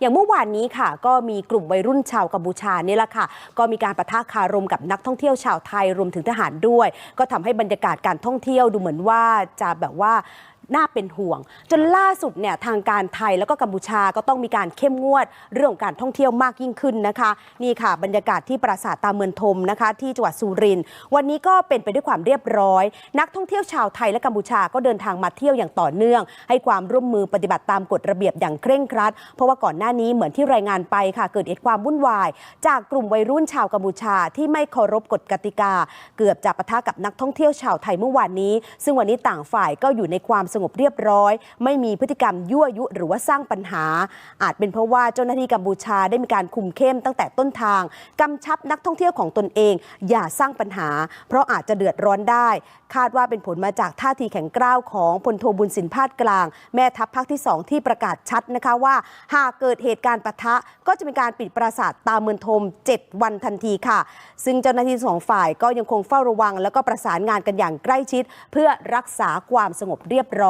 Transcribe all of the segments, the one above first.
อย่างเมื่อวานนี้ค่ะ ก็มีกลุ่มวัยรุ่นชาวกัมพูชานี่แหละค่ะ ก็มีการประทะคารมกับนักท่องเที่ยวชาวไทยรวมถึงทหารด้วย ก็ทำให้บรรยากาศการท่องเที่ยวดูเหมือนว่าจะแบบว่า น่าเป็นห่วง จนล่าสุดเนี่ยทางการไทยแล้วก็กัมพูชาก็ต้องมีการเข้มงวดเรื่องของการท่องเที่ยวมากยิ่งขึ้นนะคะ นี่ค่ะ บรรยากาศที่ปราสาทตาเมืองทมนะคะ ที่จังหวัดสุรินทร์วันนี้ก็เป็นไปด้วยความเรียบร้อย นักท่องเที่ยวชาวไทยและกัมพูชาก็เดินทางมาเที่ยวอย่างต่อเนื่อง ให้ความร่วมมือปฏิบัติตามกฎระเบียบอย่างเคร่งครัด เพราะว่าก่อนหน้านี้เหมือนที่รายงานไปค่ะ เกิดเหตุความวุ่นวาย จากกลุ่มวัยรุ่นชาวกัมพูชาที่ไม่เคารพกฎกติกา เกือบจะปะทะกับนักท่องเที่ยวชาวไทยเมื่อวานนี้ ซึ่งวันนี้ต่างฝ่ายก็อยู่ในความสงบเรียบร้อย ไม่มีพฤติกรรมยั่วยุหรือว่าสร้างปัญหา อาจเป็นเพราะว่าเจ้าหน้าที่กัมพูชาได้มีการคุมเข้มตั้งแต่ต้นทางกำชับนักท่องเที่ยวของตนเอง อย่าสร้างปัญหา เพราะอาจจะเดือดร้อนได้ คาดว่าเป็นผลมาจากท่าทีแข็งกร้าวของพลโทบุญสินพาดกลาง แม่ทัพภาคที่ 2 ที่ประกาศชัดนะคะว่า หากเกิดเหตุการณ์ปะทะก็จะมีการปิดปราสาทตาเมืองทม 7 วันทันทีค่ะ ซึ่งเจ้าหน้าที่สองฝ่ายก็ยังคงเฝ้าระวัง แล้วก็ประสานงานกันอย่างใกล้ชิด เพื่อรักษาความสงบเรียบร้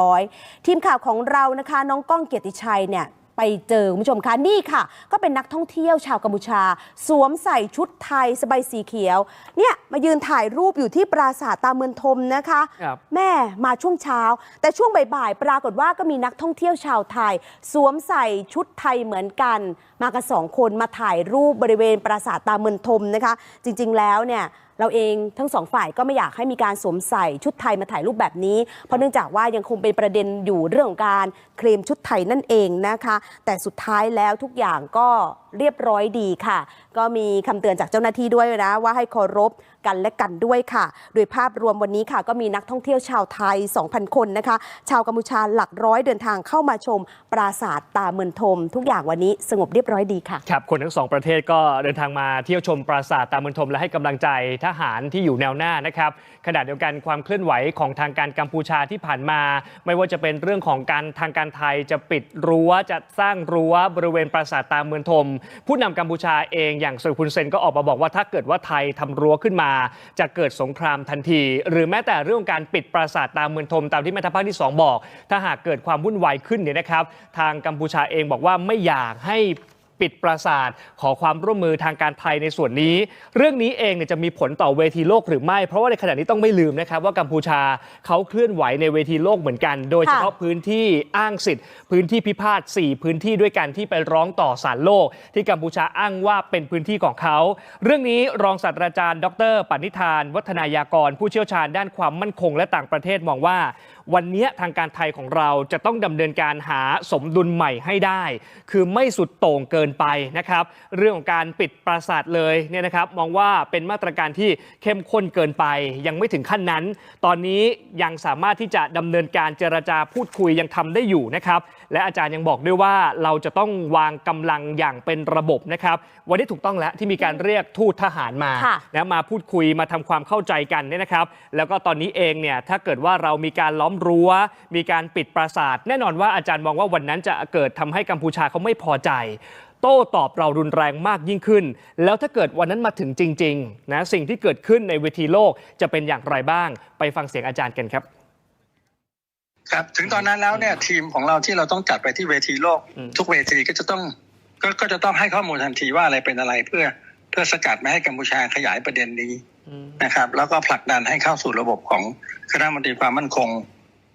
อยทีมข่าวของเรานะคะ น้องก้องเกียรติชัยเนี่ยไปเจอคุณผู้ชมคะนี่ค่ะ ก็เป็นนักท่องเที่ยวชาวกัมพูชา สวมใส่ชุดไทยสบายสีเขียว เนี่ยมายืนถ่ายรูปอยู่ที่ปราสาทตาเมืองทมนะคะ ครับ แม่มาช่วงเช้า แต่ช่วงบ่ายๆปรากฏว่าก็มีนักท่องเที่ยวชาวไทย สวมใส่ชุดไทยเหมือนกัน มากันสองคนมาถ่ายรูปบริเวณปราสาทตาเมืองทมนะคะ จริงๆแล้วเนี่ย เราเองทั้งสองฝ่ายก็ไม่อยากให้มีการสวมใส่ชุดไทยมาถ่ายรูปแบบนี้ เพราะเนื่องจากว่ายังคงเป็นประเด็นอยู่เรื่องของการเคลมชุดไทยนั่นเองนะคะ แต่สุดท้ายแล้วทุกอย่างก็ เรียบร้อยดีค่ะ ก็มีคำเตือนจากเจ้าหน้าที่ด้วยนะ ว่าให้เคารพกันและกันด้วยค่ะ โดยภาพรวมวันนี้ค่ะ ก็มีนักท่องเที่ยวชาวไทย 2,000 คนนะคะ ชาวกัมพูชาหลักร้อยเดินทางเข้ามาชม ปราสาทตาเมืองทม ทุกอย่างวันนี้สงบเรียบร้อยดีค่ะครับคนทั้งสองประเทศก็เดินทางมาเที่ยวชมปราสาทตาเมืองทม และให้กำลังใจทหารที่อยู่แนวหน้านะครับขณะเดียวกันความเคลื่อนไหวของทางการกัมพูชาที่ผ่านมา ไม่ว่าจะเป็นเรื่องของการทางการไทยจะปิดรั้วจะสร้างรั้วบริเวณปราสาทตาเมืองทมผู้นำกัมพูชาเองอย่างสุพุนเซนก็ออกมาบอกว่าถ้าเกิดว่าไทยทำรั้วขึ้นมา จะเกิดสงครามทันที หรือแม้แต่เรื่องของการปิดปราสาทตามเมืองทมตามที่แม่ทัพภาคที่สองบอก ถ้าหากเกิดความวุ่นวายขึ้นเนี่ยนะครับ ทางกัมพูชาเองบอกว่าไม่อยากให้ ปิดปราสาท ขอความร่วมมือทางการไทยในส่วนนี้ เรื่องนี้เองเนี่ยจะมีผลต่อเวทีโลกหรือไม่ เพราะว่าในขณะนี้ต้องไม่ลืมนะครับว่ากัมพูชาเขาเคลื่อนไหวในเวทีโลกเหมือนกัน โดยเฉพาะพื้นที่อ้างสิทธิ์ พื้นที่พิพาท 4 พื้นที่ด้วยกันที่ไปร้องต่อศาลโลก ที่กัมพูชาอ้างว่าเป็นพื้นที่ของเขา เรื่องนี้รองศาสตราจารย์ ดรปณิธาน วัฒนายากร ผู้เชี่ยวชาญด้านความมั่นคงและต่างประเทศมองว่า วันนี้ทางการไทยของเราจะต้องดำเนินการหาสมดุลใหม่ให้ได้ คือไม่สุดโต่งเกินไปนะครับ เรื่องของการปิดปราสาทเลยเนี่ยนะครับ มองว่าเป็นมาตรการที่เข้มข้นเกินไป ยังไม่ถึงขั้นนั้น ตอนนี้ยังสามารถที่จะดำเนินการเจรจาพูดคุยยังทำได้อยู่นะครับและอาจารย์ยังบอกด้วยว่าเราจะต้องวางกำลังอย่างเป็นระบบนะครับ วันนี้ถูกต้องแล้วที่มีการเรียกทูตทหารมาค่ะนะมาพูดคุยมาทำความเข้าใจกันเนี่ยนะครับ แล้วก็ตอนนี้เองเนี่ยถ้าเกิดว่าเรามีการล้อมรั้ว มีการปิดปราสาท แน่นอนว่าอาจารย์มองว่าวันนั้นจะเกิดทำให้กัมพูชาเขาไม่พอใจ โต้ตอบเรารุนแรงมากยิ่งขึ้น แล้วถ้าเกิดวันนั้นมาถึงจริงๆนะสิ่งที่เกิดขึ้นในเวทีโลกจะเป็นอย่างไรบ้าง ไปฟังเสียงอาจารย์กันครับครับถึงตอนนั้นแล้วเนี่ยทีมของเราที่เราต้องจัดไปที่เวทีโลกอืมทุกเวทีก็จะต้องก็ก็จะต้องให้ข้อมูลทันทีว่าอะไรเป็นอะไรเพื่อเพื่อสกัดไม่ให้กัมพูชาขยายประเด็นนี้นะครับ แล้วก็ผลักดันให้เข้าสู่ระบบของคณะมนตรีความมั่นคง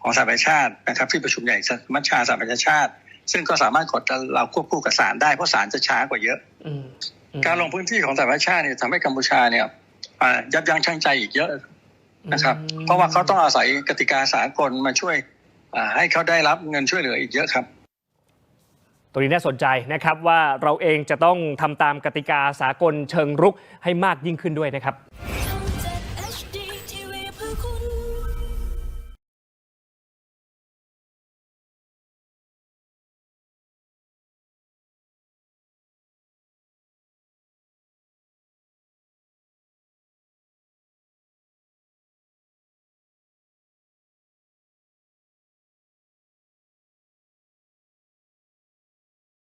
ของสหประชาชาตินะครับที่ประชุมใหญ่สมัชชาสหประชาชาติ ซึ่งก็สามารถกดเราควบคู่กับศาลได้เพราะศาลจะช้ากว่าเยอะอืมอืมการลงพื้นที่ของสหประชาชาติเนี่ยทำให้กัมพูชาเนี่ยอ่ายับยั้งชั่งใจอีกเยอะนะครับ เพราะว่าเขาต้องอาศัยกติกาสากลมาช่วยอ่าให้เขาได้รับเงินช่วยเหลืออีกเยอะครับตรงนี้น่าสนใจนะครับว่าเราเองจะต้องทำตามกติกาสากลเชิงรุกให้มากยิ่งขึ้นด้วยนะครับ